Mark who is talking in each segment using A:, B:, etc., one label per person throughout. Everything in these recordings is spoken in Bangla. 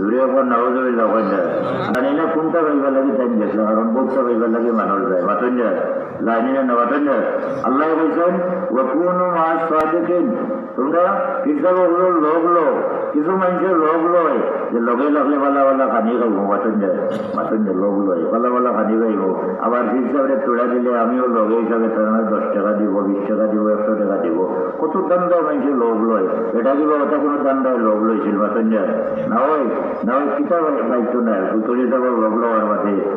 A: দূরে পর নবজবিল্লা হয়ে যায়। জানি না কোনটা পাইবার লাগে টাইম গেছে কারণ বুকটা পাইবার লাগে মানুষ যায়। মাতন যায় জানি না মাতন যায়। আল্লাহ বলছেন ও কোনো মাস সাদেকিন। তোমরা কিছু হলো লোক লো কিছু লয়, যে লগে লয় আবার হিসাবে তোড়া দিলে আমিও লগে হিসাবে তার দশ টাকা দিব, বিশ টাকা দিব, একশো টাকা দিব। কত দান্দা মানুষের লোক লয়। এটা কিবা ওটা কোনো দান্দায় লোক লইছিল না ওই না ওই কিতাব লওয়ার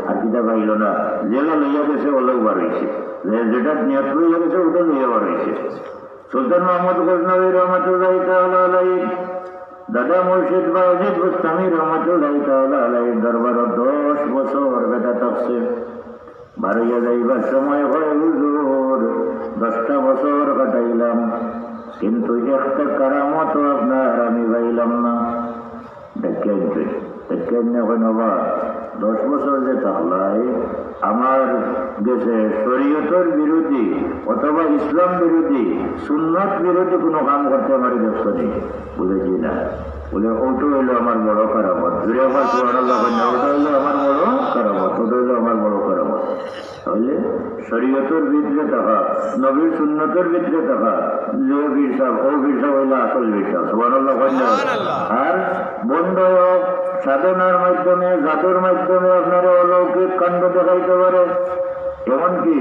A: আর কিতাব না যেটা লইয়া গেছে ওলেও বার হয়েছে যেটা নিয়ত লইয়া গেছে ওটা লইয়া বার হয়েছে সুলতান গজনবী রহমতুল্লাহ দাদা মুর্শিদ বাজিদ গোস্বামী রহমতুল্লাহ তাআলা আলাইহি দরবার দশ বছর বেটা থাকছে বাড়িয়ে যাইবার সময় হয় হুজুর দশটা বছর কাটাইলাম কিন্তু একটা কারামত আপনার আমি পাইলাম না দেখেন দেখেন এখন আবার দশ বছর যে থাকলাই আমার দেশে শরীয়তর বিরোধী অথবা ইসলাম বিরোধী সুন্নত বিরোধী কোনো কাম করতে আমার দেখছ নেই। বুঝেছি না? বলে ওটা হইল আমার বড় কারামত। জুড়ে আমার সুবহানাল্লাহ ওটা হইল আমার বড় কারামত ওটা হইল আমার বড় কারামত। তাহলে শরীয়তের ভিতরে থাকা নবীর সুন্নতের ভিতরে থাকা যে বীর সাহেব ও বীর সাহেব হইল আসল বীর সাহেব সুবহানাল্লাহ। আর বন্ধ সাধনার মাধ্যমে, জাদুর মাধ্যমে আপনারা অলৌকিক কাণ্ড দেখাইতে পারে। এমনকি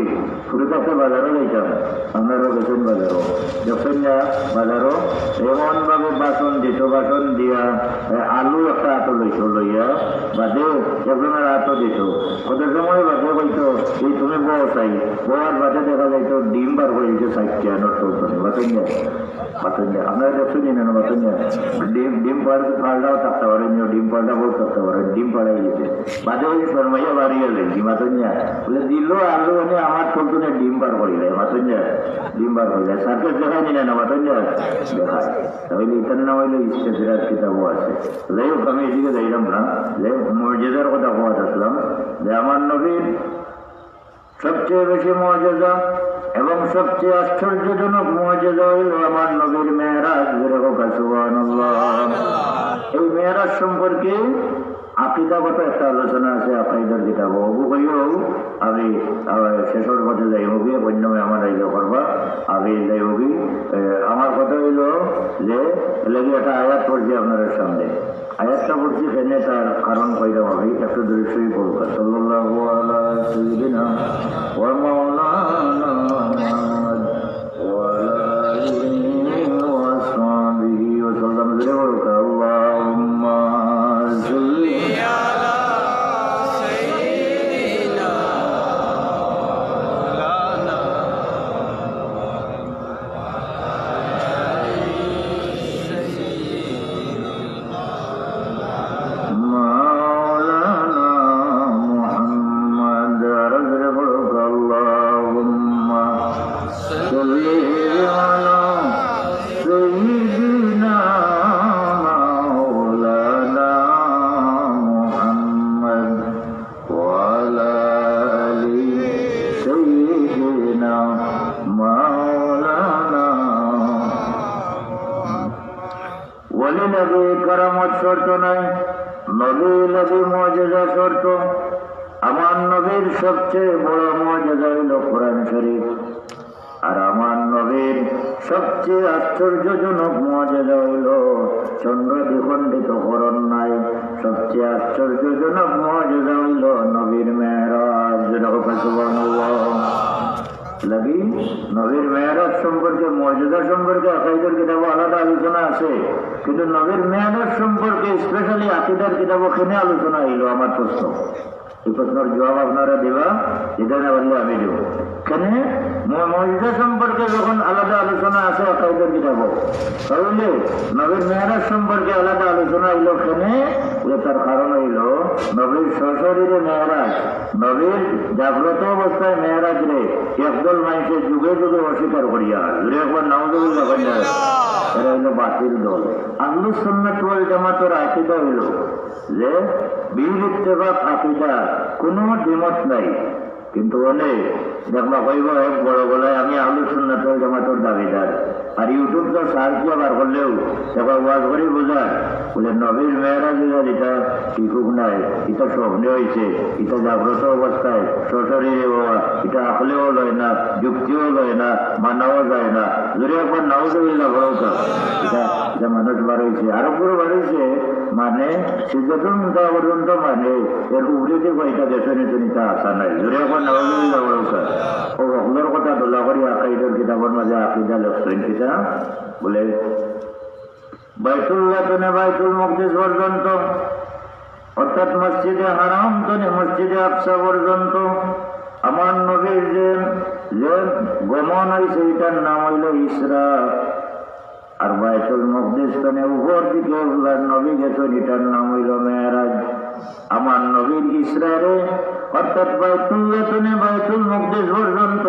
A: ফুরিকাছে বাজারও যাইতাম আপনারও গেছেন বাজারও। দেখছেন না, বাজারও এমন ভাবে বাসন দিত, বাসন দিয়া আলু হাত লইত লইয়া বাদে একজনের হাত দিত কত সময় বাদে কইতো, এই তুমি বউ চাই। বউয়ার বাদে দেখা যাইতো, ডিম বার হয়েছে সাইটটা নষ্ট বাসন না বাসন না আপনারা দেখছেন না বাসন না ডিম ডিম পাড় পাল্টাও থাকতে পারে ডিম পাল্টা বহুত থাকতে পারে, ডিম পাড়াই গেছে। বাদে ওই ফরমাইয়া বাড়ি গেলেন কি মাতন না বলে, দিল আলু মানে আমার ঠোঁটনে ডিম বার করিলে মাতন না ডিম বার করিলে সার্কেস দেখাই নিলে না মাতন না দেখায়। তাহলে এটার নাম হইল ইস্তেফিরাত কিতাবও আছে। যাই হোক আমি এদিকে যাইলাম না। যে মর্যাদার কথা কোয়াত আসলাম যে আমার নবীর সবচেয়ে বেশি মর্যাদা এবং সবচেয়ে আশ্চর্যজনক মর্যাদা হইল আমার নবীর মেয়েরাজ এই মেয়েরাজ সম্পর্কে আকিদাগত একটা আলোচনা আছে আকাইদার কিতাব। অবু কইও আমি শেষের পথে যাই হবি বন্যমে আমার আইলে করবা আমি যাই হবি আমার কথা হইল যে লেগে একটা আয়াত পড়ছি আপনাদের সামনে। আয়াতটা পড়ছি সেনে তার কারণ কইরা হবে, একটু দৃশ্যই পড়ব সাল্লাহ আলা কারামত শর্ত নাই নবী নবী মর্যাদা শর্ত আমার নবীর সবচেয়ে বড় মর্যাদা হইল কোরআন শরীফ। আর আমার নবীর সবচেয়ে আশ্চর্যজনক মর্যাদা হইল চন্দ্র দ্বিখণ্ডিত করণ নাই। সবচেয়ে আশ্চর্যজনক মর্যাদা হইল নবীর মেহরাজ। সুবহানাল্লাহ। লাগি নবীর মেয়ারাজ সম্পর্কে, মর্যাদা সম্পর্কে, আকাইদের কিতাব আলাদা আলোচনা আছে। কিন্তু নবীর মেয়ারাজ সম্পর্কে স্পেশালি আকিদার কিতাব ওখানে আলোচনা এলো আমার প্রশ্ন। এই প্রশ্নের জবাব আপনারা দেবা এটা বললে আমি দেব। কেন? মর্যাদা সম্পর্কে যখন আলাদা আলোচনা আছে আকাইদের কিতাব তাহলে নবীর মেয়ারাজ সম্পর্কে আলাদা আলোচনা এলো যে তার কারণ হইল নবীর সশরীরে মেয়ারাজ নবীর জাগ্রত অবস্থায় মেয়ারাজ রে একদল মানুষের যুগে যুগে অস্বীকার করিয়া একবার কন্যা এরা হইল বাতিল দল। আল্লু সন্ন্যত ওয়াল জামাতের আকিদা হইল যে বীর আকিদা কোনো দ্বিমত নাই। কিন্তু অনেক, দেখবা কইব এক বড় গলায়, আমি আলু সুন্নত ওয়াল জামাতের দাবিদার। আর ইউটিউব তো সার্চ ব্যবহার করলেও দেখো ওয়াজ করে বোঝায়। বলে, নবীর মেয়েরা যেটা যেটা টিকুক নাই, এটা স্বপ্নে হয়েছে এটা জাগ্রত অবস্থায়, সশরীরে হওয়া এটা আকলেও লয় না, যুক্তিও লয় না, মানাও যায় না। যদি একবার নাও তো এটা এটা মানুষ বাড়াইছে। আরও পুরো বাড়াইছে মানে সিদ্ধাতুল মুন্তা পর্যন্ত মানে এর উপরে কয়টা দেশে নিতে নিতে আসা নাই নাও দিল্লা ও অকলের কথা দোলা করি, আকাইদের কিতাবের মাঝে আকিদা লেখছেন কিতা বলে, বাইতুল্লাহ তনে বাইতুল মকদিস পর্যন্ত, অর্থাৎ মসজিদে হারাম তনে মসজিদে আকসা পর্যন্ত। আমার নবীর যে যে গমন হয়েছে এটার নাম হইল ইসরা। আর বাইতুল মকদিস তনে উপর দিকে উল্লার নবী গেছেন এটার নাম হইল মেয়ারাজ। আমার নবীর ইসরারে অর্থাৎ বায়তুল বেতনে বাইতুল মকদিস পর্যন্ত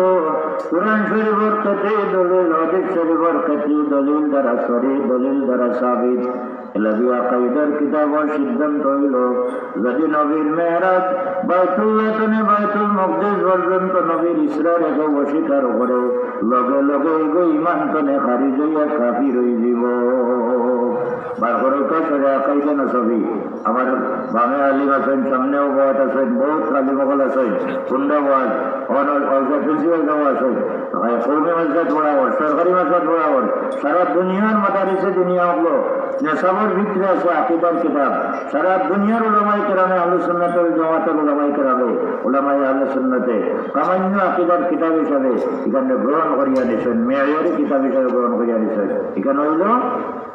A: কোরআন শরীফের কাছে দলিল, হাদিস শরীফের কাছে দলিল দ্বারা সরি, দলিল দ্বারা সাবিত। এলাবি আকাইদার কিতাবর সিদ্ধান্ত হইল, যদি নবীর মেহরাজ বাইতুল্লাহ তনে বাইতুল মকদিস পর্যন্ত নবীর ইসরার একে অস্বীকার করে লগে লগে এগো ইমান তনে খারিজ হইয়া কাফির হয়ে যাব। বার করে কাছে ছবি। আমার বামে আলিম আছেন, সামনেও আছেন, বহুত আলিমকল আছেন কুন্ডা সরকারি বরাবর, সারা দুনিয়ার মাদারিসে দুনিয়া হলো। নেশাবর ভিতরে আছে, আকিদার কিতাব। সারা দুনিয়ার ওলামাই কেরামে আলু সুন্নতের জমাতের ওলামাই কেরামে ওলামাই আলু সুন্নতে সামান্য আকিদার কিতাব হিসাবে এখানে গ্রহণ করিয়া নিছেন মেয়রি কিতাব হিসাবে গ্রহণ করিয়া নিছেন এখানে হইল,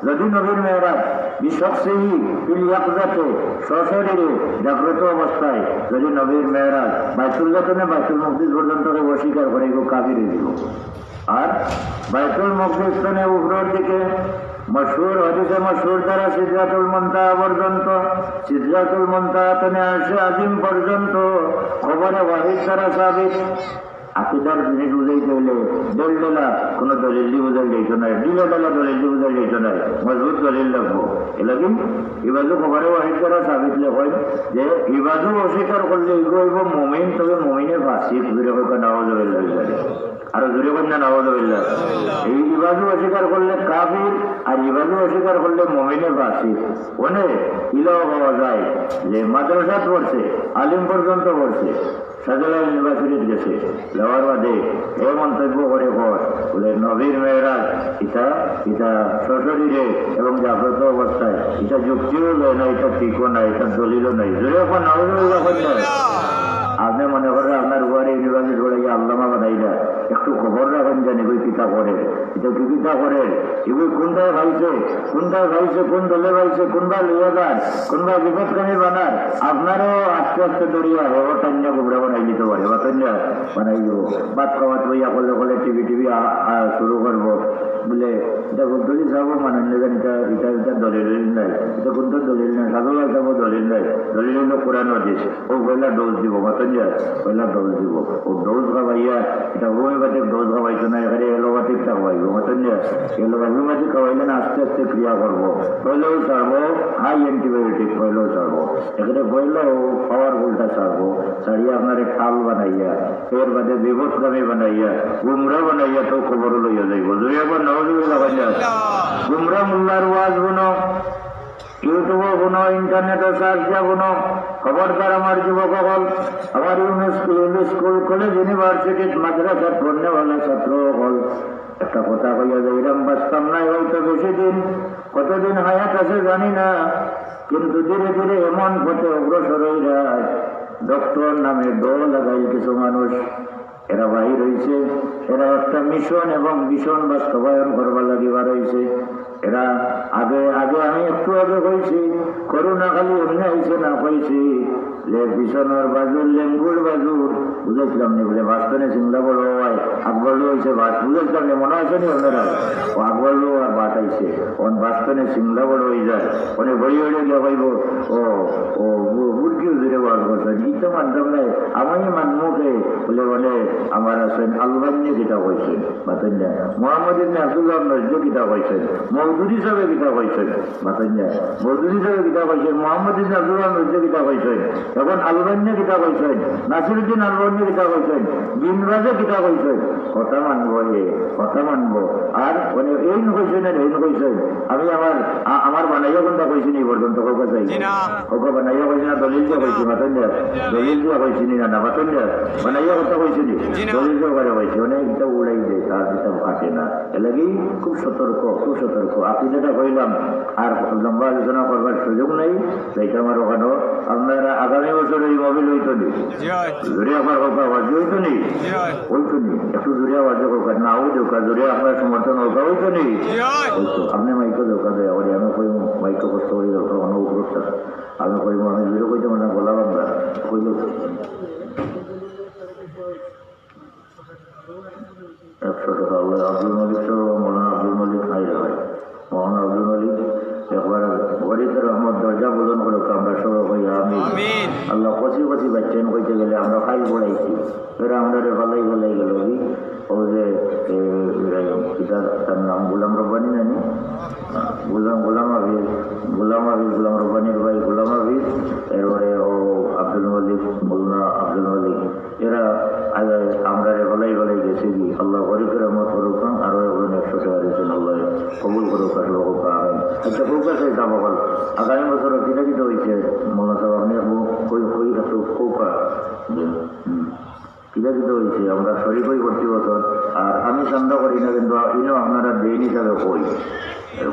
A: যদি নবীর মেয়েরাজ বিশ্বসেহী পিলিয়াকাতে সশরীরে জাগ্রত অবস্থায় যদি নবীর মেয়েরাজ বাইতুল্লাতনে বাইতুল মকদিস পর্যন্ত অস্বীকার করে এগুলো কাবির দিব আর বাইতুল মকদিস তনে উপরের দিকে মশহুর হদিসে মশহুর দ্বারা সিদ্ধাতুল মন্তা পর্যন্ত, সিদ্ধাতুল মন্তা তনে আসে আজিম পর্যন্ত, খবরে ওয়াহিদ দ্বারা সাবিত। আকিদার জিনিস বুঝাইতে হইলে ডেলা কোনো দলিল দিয়ে বুঝাই যাইতো না ডিলা ডেলা দলিল দিয়ে বুঝাই যাইতো না মজবুত দলিল লাগবো। এলাকি ইবাজু খবরে ওয়াহিদ দ্বারা সাবিত হয় যে ইবাজু অস্বীকার করলে এগোইব মমিন, তবে মমিনে ফাঁসি জুড়ে হোক নাওয়াজ আরও জুড়ে কন্যা নাওয়াজ এই ইবাজু অস্বীকার করলে কাফির আর ইবাজু অস্বীকার করলে মমিনে ফাঁসি। ওনে ইলাও পাওয়া যায়, যে মাদ্রাসাত পড়ছে, আলিম পর্যন্ত পড়ছে। সাজালা ইউনিভার্সিটিতে গেছে যাওয়ার বাদে এ মন্তব্য করে পর বলে, নবীর সশরীরে এবং জাগ্রত অবস্থায় এটা যুক্তিও নয় না এটা ঠিকও নাই এটা দলিলও নাই। আপনি মনে করেন আপনার উপরে ইউনিভার্সিটি বলে আল্লামা বানাইলা একটু খবর জানি ওই পিতা করে। এটা কি পিতা করে, এগুলো কোনটায় ভাইছে কোনটায় ভাইছে কোন দলে ভাইছে কোনবা লইয়া যান কোনবা বিপদকামী বানার? আপনারও আস্তে আস্তে দরিয়া হেবর টান্যা গোবরা বানাই দিতে পারে। বা বানাই দেবো। বাদ খাওয়াত বইয়া করলে করলে টিভি টিভি শুরু করব। বলে, এটা দলিল যাব মানে নেবেন এটা এটা এটা দলিল নাই। এটা কোনটা দলিল নাই সাধুলা যাব দলিল নাই। দলিল হলো কোরআন দিস ও পয়লা ডোজ দিব, মতন যায়। পয়লা ডোজ দিব। ও ডোজ খাওয়াইয়া, এটা ওই হোমিওপ্যাথিক ডোজ খাওয়াইছো না, এখানে এলোপ্যাথিক খাওয়াইবো, মতন যায়। এলোপ্যাথিক খাওয়াইলে না আস্তে আস্তে ক্রিয়া করব। পয়লেও ছাড়বো হাই অ্যান্টিবায়োটিক পয়লেও ছাড়বো। এখানে পয়লেও পাওয়ারফুলটা ছাড়বো। ছাড়িয়ে আপনার খাল বানাইয়া, এর বাদে বিপদগামী বানাইয়া গুমরা বানাইয়া তো খবর লইয়া যাইব। যদি গুমরা মোল্লার ওয়াজ গুনো ইউটিউবও কোনো ইন্টারনেটও সার্চ দিয়া কোনো খবরদার আমার যুবকসকল আমার ইউনিস্কুল স্কুল কলেজ ইউনিভার্সিটিত মাদ্রাসাত পড়নেওয়ালা ছাত্র হল একটা কথা কইয়া যে এরম বাঁচতাম নাই হয়তো বেশি দিন কতদিন হায়াত আছে জানি না কিন্তু ধীরে ধীরে এমন পথে অগ্রসর হয়ে যায় ডক্টর নামে দল লাগাই কিছু মানুষ এরা বাহির হয়েছে এরা একটা মিশন এবং ভীষণ বাস্তবায়ন করবার লাগিবার হয়েছে এরা আগে আগে আমি একটু আগে হয়েছি করোনা খালি এমনি হয়েছে না হয়েছি ভীষণের বাজুর লেঙ্গুর বাজুর বুঝেছিলাম নি বলে বাস্তনে সিংলা বড় হয়। আকবরলু হয়েছে ভাত বুঝেছিলাম নি মনে আছে নি ওনারা ও আকবরলু আর ভাত আইছে ওন বাস্তনে সিংলা বড় হয়ে যায়? অনেক বই হয়ে গিয়ে পাইব ও ও বুর্গিও জুড়ে বার করছে। ই মানতাম নাই। আমি মানমুখে বলে বলে আমার আছেন আলবান্য কিতা কইছেন। বাতেন না মোহাম্মদ ইবনে আব্দুল্লাহ নজরু কিতা কইছেন। মৌদুদি সাহেব কিতাব হয়েছে মাতাঞ্জা মজুরি সাহেব কিতাব হয়েছে মোহাম্মদ ইবিন আব্দুল রহমান কিতাব হয়েছে এখন আলবান্যা কিতাব হয়েছে নাসিরুদ্দিন আলবান্যা কিতাব হয়েছে বিনরাজে কিতাব হয়েছে কথা মানবো এ কথা মানবো। আর মানে এই নকইছে না এই নকইছে আমি আমার আমার বানাইয়া কোনটা কইছি নি পর্যন্ত কাউকে চাই কাউকে বানাইয়া কইছি না দলিল দিয়ে কইছি মাতাঞ্জা দলিল দিয়ে কইছি নি না না মাতাঞ্জা বানাইয়া কথা কইছি নি? দলিল দিয়ে করে কইছি। অনেক এটা উড়াই দেয় তার কিতাব কাটে না। এলাকি খুব সতর্ক খুব সতর্ক। আপনি যেটা কইলাম আর লম্বা আলোচনা করবার সুযোগ নেই সেইটা আমার ওখানে আপনারা আগামী বছর এই মোবিল হইতো নি জুড়ে আমার একটু জুড়ে আওয়াজ হোক না ও দোকা জুড়ে আপনার সমর্থন হোকা হইতো নি হইতো আপনি মাইকো দোকা দেয় ওরে আমি কইম মাইকো কষ্ট হয়ে যাও তখন উপরোক্ত আমি কইম আমি জুড়ে কইতে মানে বলা বাংলা কইল একশো টাকা কইতে গেলে আমরা খাই বড়াইছি এরা আমরা ভালাই ভালাই গেল ও যে তার নাম গোলাম রব্বানি নানি গোলাম গোলাম আবির গোলাম আবির গোলাম রব্বানির ভাই গোলাম আবির এরপরে ও আব্দুল মালিক, মোল্লা আব্দুল মালিক, এরা আমরা ভালাই ভালাই গেছি আল্লাহ গরিবের রহমত করুক, আরও একজন একশো টাকা দিয়েছেন আল্লাহ কবুল করুক আর আমি আচ্ছা খুব কাছে আগামী বছর কিনা কিটা হয়েছে মোল্লা সাহেব আপনি কই কই একটু খুব কিনা কিটা হয়েছে আমরা শরীর কই প্রতি বছর আর আমি সন্দেহ করি না কিন্তু ইনো আপনারা দেন হিসাবে কই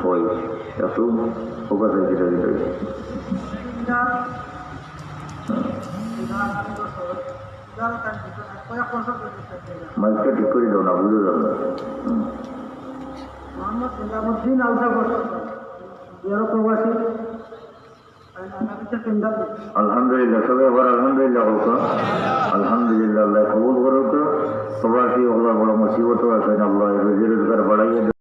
A: কই একটু খুব কাছে কিটা কিটা হয়েছে মাইকটা ঠিক করে দাও না বুঝে যাও না হুম।
B: মোহাম্মদ নিজামুদ্দিন আলসাগর এর প্রবাসী
A: আলহামদুলিল্লাহ, সবাই আবার আলহামদুলিল্লাহ বলতো আলহামদুলিল্লাহ, আল্লাহ কবুল করুক প্রবাসী আল্লাহ বড় মুসিবত আছে, আল্লাহ রোজি রোজগার বাড়াইয়ে